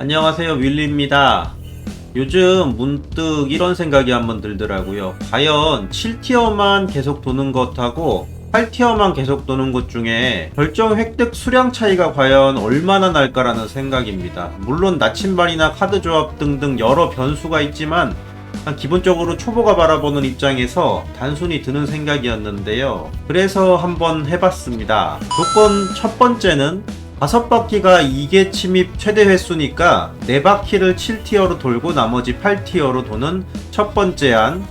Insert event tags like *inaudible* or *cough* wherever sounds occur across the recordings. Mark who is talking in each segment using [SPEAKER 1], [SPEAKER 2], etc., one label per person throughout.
[SPEAKER 1] 안녕하세요 윌리입니다. 요즘 문득 이런 생각이 한번 들더라고요. 과연 7티어만 계속 도는 것하고 8티어만 계속 도는 것 중에 결정 획득 수량 차이가 과연 얼마나 날까라는 생각입니다. 물론 나침반이나 카드 조합 등등 여러 변수가 있지만 기본적으로 초보가 바라보는 입장에서 단순히 드는 생각이었는데요. 그래서 한번 해봤습니다. 조건 첫 번째는 다섯 바퀴가 2개 침입 최대 횟수니까 네 바퀴를 7티어로 돌고 나머지 8티어로 도는 첫 번째 안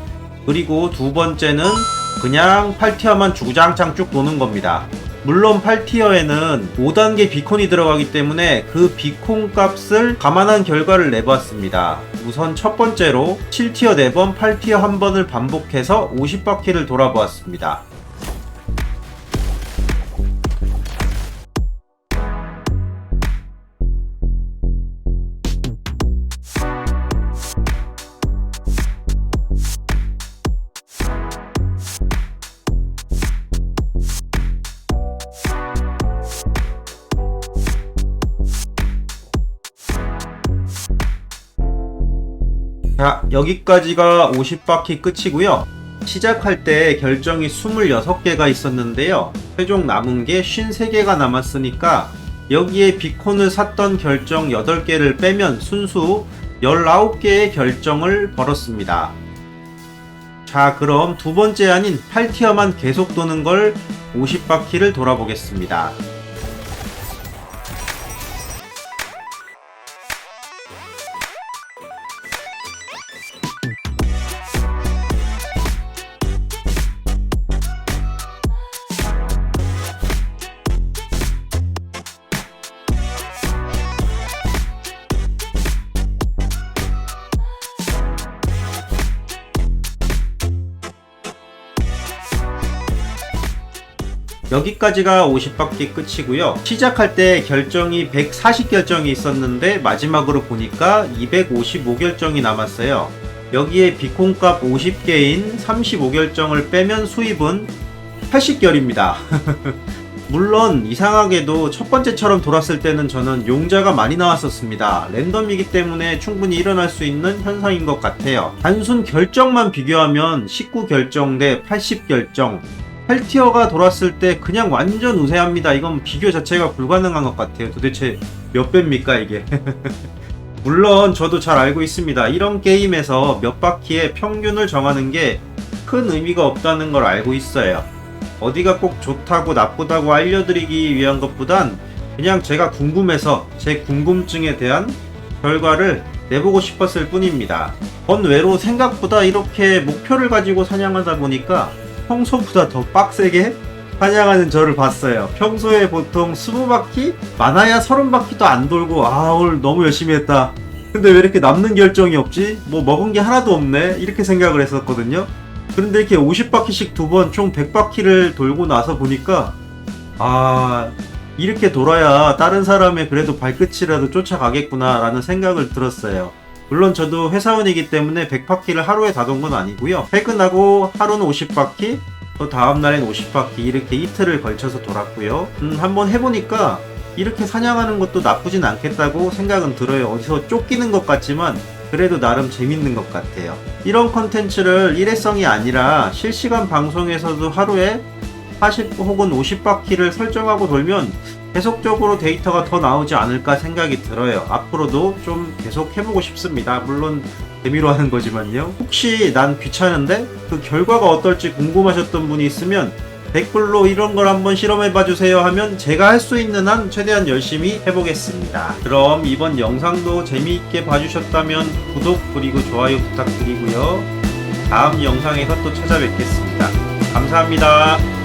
[SPEAKER 1] 그리고 두 번째는 그냥 8티어만 주구장창 쭉 도는 겁니다. 물론 8티어에는 5단계 비콘이 들어가기 때문에 그 비콘 값을 감안한 결과를 내보았습니다. 우선 첫 번째로 7티어 4번, 8티어 1번을 반복해서 50바퀴를 돌아보았습니다. 자, 여기까지가 50바퀴 끝이고요. 시작할 때 결정이 26개가 있었는데요. 최종 남은 게 53개가 남았으니까 여기에 비콘을 샀던 결정 8개를 빼면 순수 19개의 결정을 벌었습니다. 자, 그럼 두 번째 아닌 8티어만 계속 도는 걸 50바퀴를 돌아보겠습니다. 여기까지가 50바퀴 끝이고요. 시작할 때 결정이 140 결정이 있었는데 마지막으로 보니까 255 결정이 남았어요. 여기에 비콘값 50개인 35 결정을 빼면 수입은 80결입니다. *laughs* 물론 이상하게도 첫 번째처럼 돌았을 때는 저는 용자가 많이 나왔었습니다. 랜덤이기 때문에 충분히 일어날 수 있는 현상인 것 같아요. 단순 결정만 비교하면 19 결정 대 80 결정 8티어가 돌았을 때 그냥 완전 우세합니다. 이건 비교 자체가 불가능한 것 같아요. 도대체 몇 배입니까 이게? *laughs* 물론 저도 잘 알고 있습니다. 이런 게임에서 몇 바퀴의 평균을 정하는 게 큰 의미가 없다는 걸 알고 있어요. 어디가 꼭 좋다고 나쁘다고 알려드리기 위한 것보단 그냥 제가 궁금해서 제 궁금증에 대한 결과를 내보고 싶었을 뿐입니다. 번외로 생각보다 이렇게 목표를 가지고 사냥하다 보니까 평소보다 더 빡세게 사냥하는 저를 봤어요. 평소에 보통 20바퀴? 많아야 30바퀴도 안 돌고 아 오늘 너무 열심히 했다. 근데 왜 이렇게 남는 결정이 없지? 뭐 먹은 게 하나도 없네? 이렇게 생각을 했었거든요. 그런데 이렇게 50바퀴씩 두 번 총 100바퀴를 돌고 나서 보니까 아 이렇게 돌아야 다른 사람의 그래도 발끝이라도 쫓아가겠구나 라는 생각을 들었어요. 물론 저도 회사원이기 때문에 100바퀴를 하루에 다 돈 건 아니고요. 퇴근하고 하루는 50바퀴, 또 다음날엔 50바퀴 이렇게 이틀을 걸쳐서 돌았고요. 음, 한번 해보니까 이렇게 사냥하는 것도 나쁘진 않겠다고 생각은 들어요. 어디서 쫓기는 것 같지만 그래도 나름 재밌는 것 같아요. 이런 컨텐츠를 일회성이 아니라 실시간 방송에서도 하루에 40 혹은 50바퀴를 설정하고 돌면 계속적으로 데이터가 더 나오지 않을까 생각이 들어요. 앞으로도 좀 계속 해보고 싶습니다. 물론 재미로 하는 거지만요. 혹시 난 귀찮은데 그 결과가 어떨지 궁금하셨던 분이 있으면 댓글로 이런 걸 한번 실험해 봐 주세요 하면 제가 할 수 있는 한 최대한 열심히 해보겠습니다. 그럼 이번 영상도 재미있게 봐주셨다면 구독 그리고 좋아요 부탁드리고요. 다음 영상에서 또 찾아뵙겠습니다. 감사합니다.